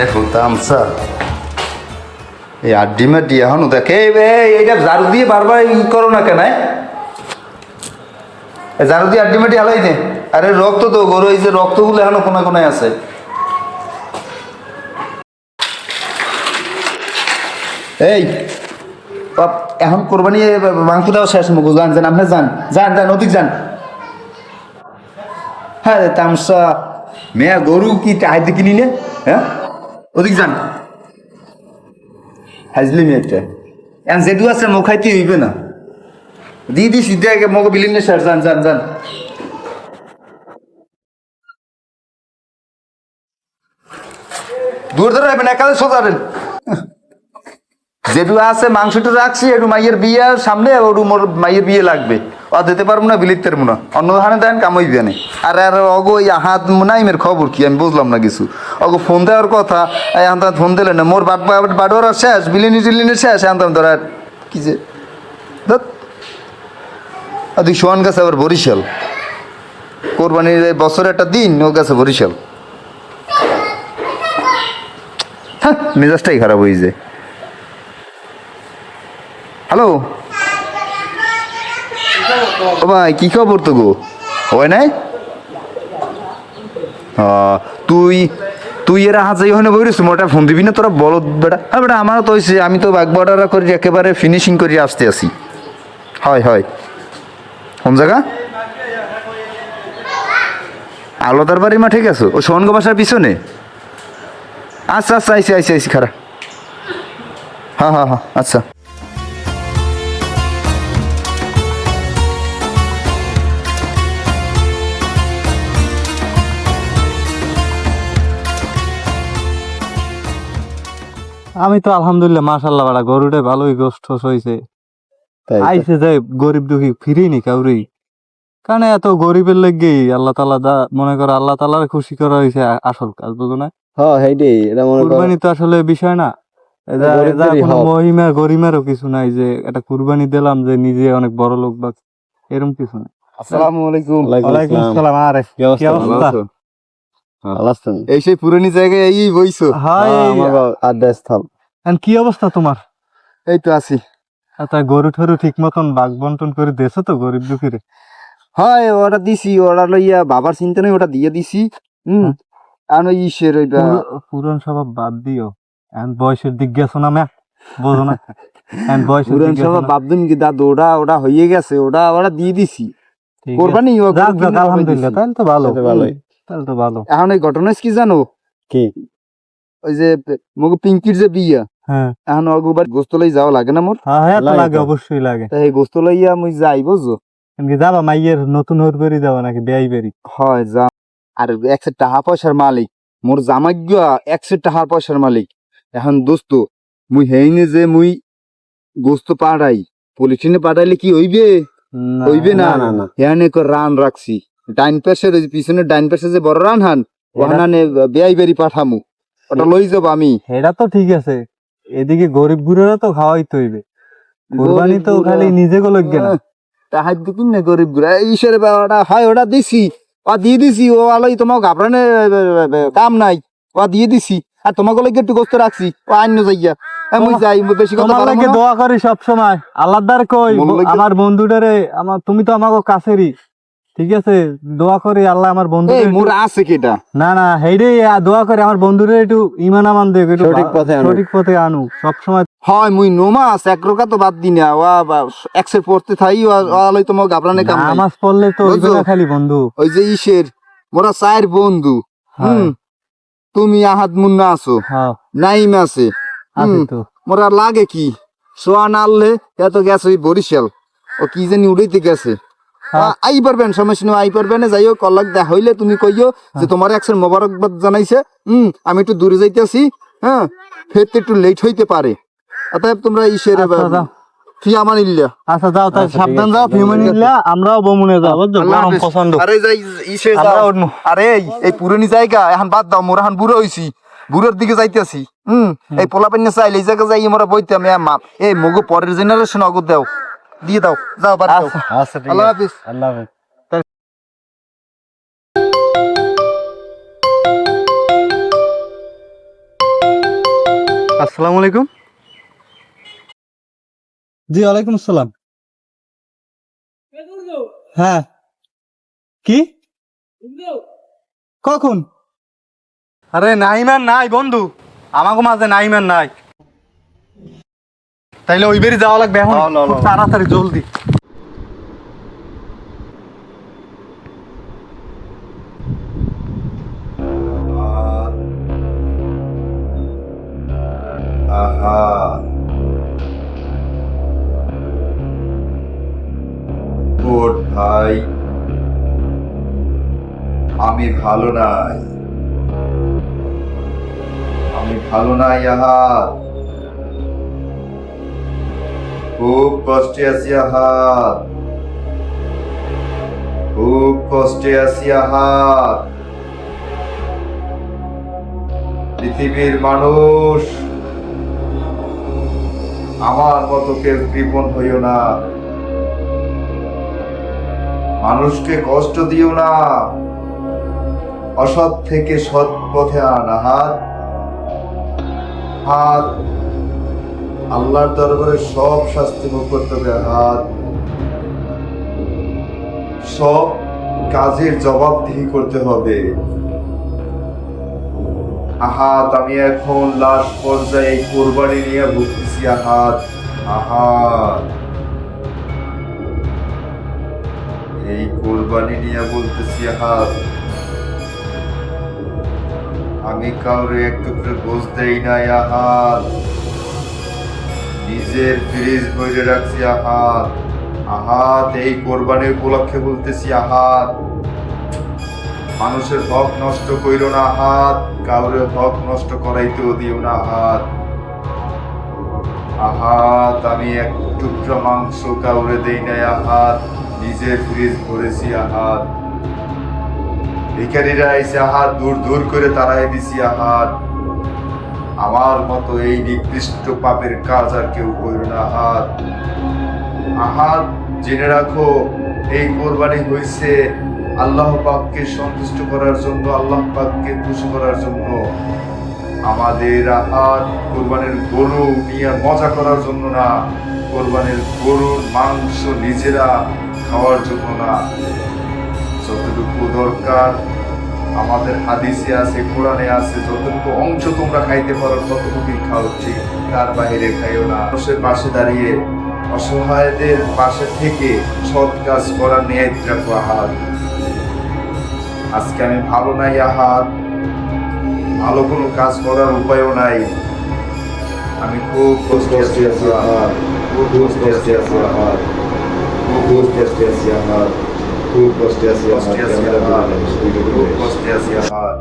দেখো, তামসা। এই আড্ডি মাড্ডি এখনও দেখে। এই, এই- এইটা ঝাড়ু দিয়ে বারবার ই করো না কেন ঝাড়ু দিয়ে আড্ডি মাড্ডি হালাই নে। আরে, রক্ত তো, গরু, এই যে রক্তগুলো এখনও কোনায় কোনায় আছে। এই এখন কোরবানি মাংস দেওয়া শেষ মুখ যান যান, আপনি যান যান যান অধিক যান। হ্যাঁ তামসা, মেয়া গরু কি হাইতে কিনি নে? হ্যাঁ? ওদিক যান হাজলি মেয়েটা এখন যেটু আছে মুখ খাইতে হইবে না। দি দি সিদ্ধে আগে মোক বিলিন স্যার যান যান যান দূর ধরে হইবেন একালে সোজারেন যেটু আছে মাংসটা রাখছি একটু মাইয়ের বিয়ে সামনে ওটু মোর মাইয়ের বিয়ে লাগবে। ও দিতে পারব না, বিলিতে পারব না। অন্য ধানে দেন, কামইবে না। আর আর অগো এই হাত নাইমের খবর কি, আমি বুঝলাম না কিছু। অগো ফোন দেওয়ার কথা এখন তো ফোন দিলে না। মোর বাট বাডোয়ার শেষ, বিলিনি টিলিনি শেষ এখন তো ধরা কি যে? ধুৎ। আর তুই সোহান গেছে আবার বরিশাল। কোরবানির এই বছরে একটা দিন ও গেছে বরিশাল। হ্যাঁ মেজাজটাই খারাপ হয়ে যায়। হ্যালো? ও ভাই, কি খবর তো গো হয় নাই? তুই তুই এরা হাজাই ওখানে বই রয়েছিস মোটা ফোন দিবি না তোরা বলো বেটা। হ্যাঁ বেটা, আমারও তো হয়েছে আমি তো বাগ বর্ডার করি, একেবারে ফিনিশিং করে, আসতে আসি। হয় হয়। কোন জায়গা? আলোদার বাড়ি মা ঠিক আছে? ও সোহনগ বাসার পিছনে? আচ্ছা আচ্ছা আইসি আইসি আইসি খারা হ্যাঁ হ্যাঁ হ্যাঁ আচ্ছা। আমি তো আলহামদুলিল্লাহ মাশাল্লাহ বাড়া গরুটা ভালোই গোষ্ঠ হয়েছে আইসে যায় গরিব দুঃখী ফিরিনি কাউরি কারণ এত গরিবের লেগেই আল্লাহ তালা দা মনে করো আল্লাহ তালার খুশি করা হয়েছে আসল কাজ বুঝো না? হ্যাঁ এটা মনে করো। কুরবানি তো আসলে বিষয় না। এটা এটা কোনো মহিমা গরিমারও কিছু নাই যে একটা কুরবানি দিলাম যে নিজে অনেক বড় লোক বা এরকম কিছু না আসসালামু আলাইকুম। ওয়ালাইকুম আসসালাম। আরে কি অবস্থা? এই সেই পুরনো জায়গায় এই বইছো? হ্যাঁ, আমার আড্ডা স্থল কি অবস্থা তোমার? এই তো আছি। তা গরু ঠরু ঠিক মতন বাগ বন্টন করে দেছো তো গরিব দুঃখীরে? হয় ওটা দিছি ওটা লইয়া বাবার চিন্তা নেই ওটা দিয়ে দিছি। হুম? আর ওই ইসের ওইটা পুরন স্বভাব বাদ দিও। এখন বয়সের দিক গেছো না ম্যা? বোঝো না। এখন বয়সের পুরান দিক গেছো সভা না। বাপদুন কি দাদু ওটা ওটা হয়ে গেছে ওটা ওটা দিয়ে দিছি। ঠিক আছে। কোরবানি আলহামদুলিল্লাহ তাহলে তো ভালো। ভালোই। তাহলে তো ভালো। এখন এই ঘটনা কি জানো? কি? ওই যে মগু পিঙ্কির যে বিয়া হ্যাঁ। এখন অগুবার গোস্তলাই যাওয়া লাগে না মোর? হ্যাঁ হ্যাঁ লাগে অবশ্যই লাগে। তাই মুই যাই বুঝছ যাবা মাইয়ের নতুন হর বেরি যাবা নাকি বেয়াই বেরি হয় যা। আর একশো টাকা পয়সার মালিক। মোর একশো টাকার পয়সার মালিক। এখন দোস্ত মুই হেইনে যে মুই গোস্ত পাড়াই পলিথিনে পাঠাইলে কি হইবে? হইবে না? না, না, না। হেয়ানে রান রাখছি। ডাইন পাশের ওই পিছনে ডাইন পাশে যে বড় রান হান ওখানে বেয়াই বেরি পাঠামু। ওটা লই যাব আমি। এটা তো ঠিক আছে। এদিকে গরিব গুড়েরও তো খাওয়াই তো হইবে। কোরবানি তো খালি নিজে গলক না। তাহার দিকিন না গরিব গুড়া। ঈশ্বরে ওটা হয় ওটা দিছি। ও দিয়ে দিছি। ও আলোই তোমার ঘাবড়ানে কাম নাই। ও দিয়ে দিছি। আর তোমাকে লাগে একটু গোস্ত রাখছি। ও আইন যাইয়া মুই যাই বেশি কথা পারব লাগে। দোয়া করি সব সময় আল্লাহর কই আমার বন্ধুটারে আমার তুমি তো আমাকে কাছেরই। ঠিক আছে দোয়া করি আল্লাহ আমার বন্ধু এই মোর আছে কেটা না না হেইরে দোয়া করে আমার বন্ধুরে একটু ইমান আমান দেব একটু সঠিক পথে আনুক। সঠিক পথে আনু সব সময় হয় মুই নোমাস এক রোকা তো বাদ দিনা ও একসের পড়তে থাই আলোই তোমার ঘাবড়ানে কাম নাই। নামাজ পড়লে তো হইবে খালি বন্ধু। ওই যে ইসের মোরা চায়ের বন্ধু। হুম তুমি আহাদ মুন্না আছো। হ্যাঁ। নাইম আছে। আছে তো। মোরা লাগে কি? সোয়ান আনলে এত গেছে বরিশাল। ও কি জানি উড়াইতে গেছে। আই পারবেন সমস্যা নেই আই পারবেন। যাই হোক কলাক দা হইলে তুমি কইও যে তোমার একশন মোবারকবাদ জানাইছে। হুম আমি একটু দূরে যাইতেছি হ্যাঁ। ফেরতে একটু লেট হইতে পারে। অতএব তোমরা ইসের আচ্ছা, যাও। ফি আমার ইল্লা যাও তাই সাবধান যাও ঠিক ফিউমান আছে। ইল্লা আমরাও বমুনে যাও গরম পছন্দ আরে যাই ইসে আমরা যাও। আরে এই পুরনি জায়গা এখন বাদ দাও মোরা এখন বুড়ো হইছি। বুড়োর দিকে যাইতেছি। হুম। এই পোলা পান্না চাইলে এই জায়গা যাই মোরা বইতে আমি মাপ এই মগু পরের জেনারেশন অগত দাও। দিয়ে দাও। যাও বাড়ি যাও আচ্ছা আচ্ছা আল্লাহ হাফিজ। আল্লাহ হাফেজ। আসসালামু আলাইকুম। জি ওয়ালাইকুম আসসালাম। হ্যাঁ। কি? কখন? আরে নাইমান নাই বন্ধু। আমাকে মাঝে নাইমান নাই। তাইলে ওই বেরি যাওয়া লাগবে এখন। তাড়াতাড়ি জলদি। ভাই। আমি ভালো নাই। আমি ভালো নাই আহা খুব কষ্টে আছি আহা খুব কষ্টে আছি আহা পৃথিবীর মানুষ, আমার মতো কেউ কৃপণ হইও না। মানুষকে কষ্ট দিও না। অসৎ থেকে সৎ পথে আনা হাত হাত আল্লাহর দরবারে সব শাস্তি ভোগ করতে হবে। হাত সব কাজের জবাবদিহি করতে হবে। আহাত, আমি এখন লাশ পর্যায়ে কোরবানি নিয়ে ভুগতেছি। আহাত আহাত। এই কোরবানি নিয়ে বলতেছি, আহাত। আমি কাউরে এক টুকরো গোস দেই নাই, আহাত। নিজের ফ্রিজ ভরে রাখছি, আহাত। আহাত, এই কোরবানির উপলক্ষে বলতেছি আহাত। মানুষের হক নষ্ট কইরো না হাত কাউরে হক নষ্ট করাইতেও দিও না হাত আহাত, আমি এক টুকরা মাংস কাউরে দেই নাই আহাত, নিজের ফ্রিজ ভরেছি আহাত। ভিখারিরা এসে আহাত দূর দূর করে তারাই দিছি আহাত। আমার মতো এই নিকৃষ্ট পাপের কাজ আর কেউ কইরো না। হাত আহাত জেনে রাখো, এই কোরবানি হয়েছে আল্লাহ পাককে সন্তুষ্ট করার জন্য, আল্লাহ পাককে খুশি করার জন্য। আমাদের আহার কোরবানির গরু নিয়ে মজা করার জন্য না, কোরবানির গরুর মাংস নিজেরা খাওয়ার জন্য না। যতটুকু দরকার আমাদের হাদিসে আছে, কোরআনে আছে, যতটুকু অংশ তোমরা খাইতে পারো, ততটুকুই খাও, ঠিক? তার বাইরে খাইও না। মানুষের পাশে দাঁড়িয়ে অসহায়দের পাশে থেকে সৎ কাজ করার নিয়ত রাখো আহার আজকে আমি ভালো নাই আহাত ভালো কোনো কাজ করার উপায়ও নাই। আমি খুব কষ্টে আছি আহাত খুব কষ্টে আছি আহাত খুব কষ্টে আছি আহাত খুব কষ্টে আছি আহাত খুব কষ্টে আছি আহাত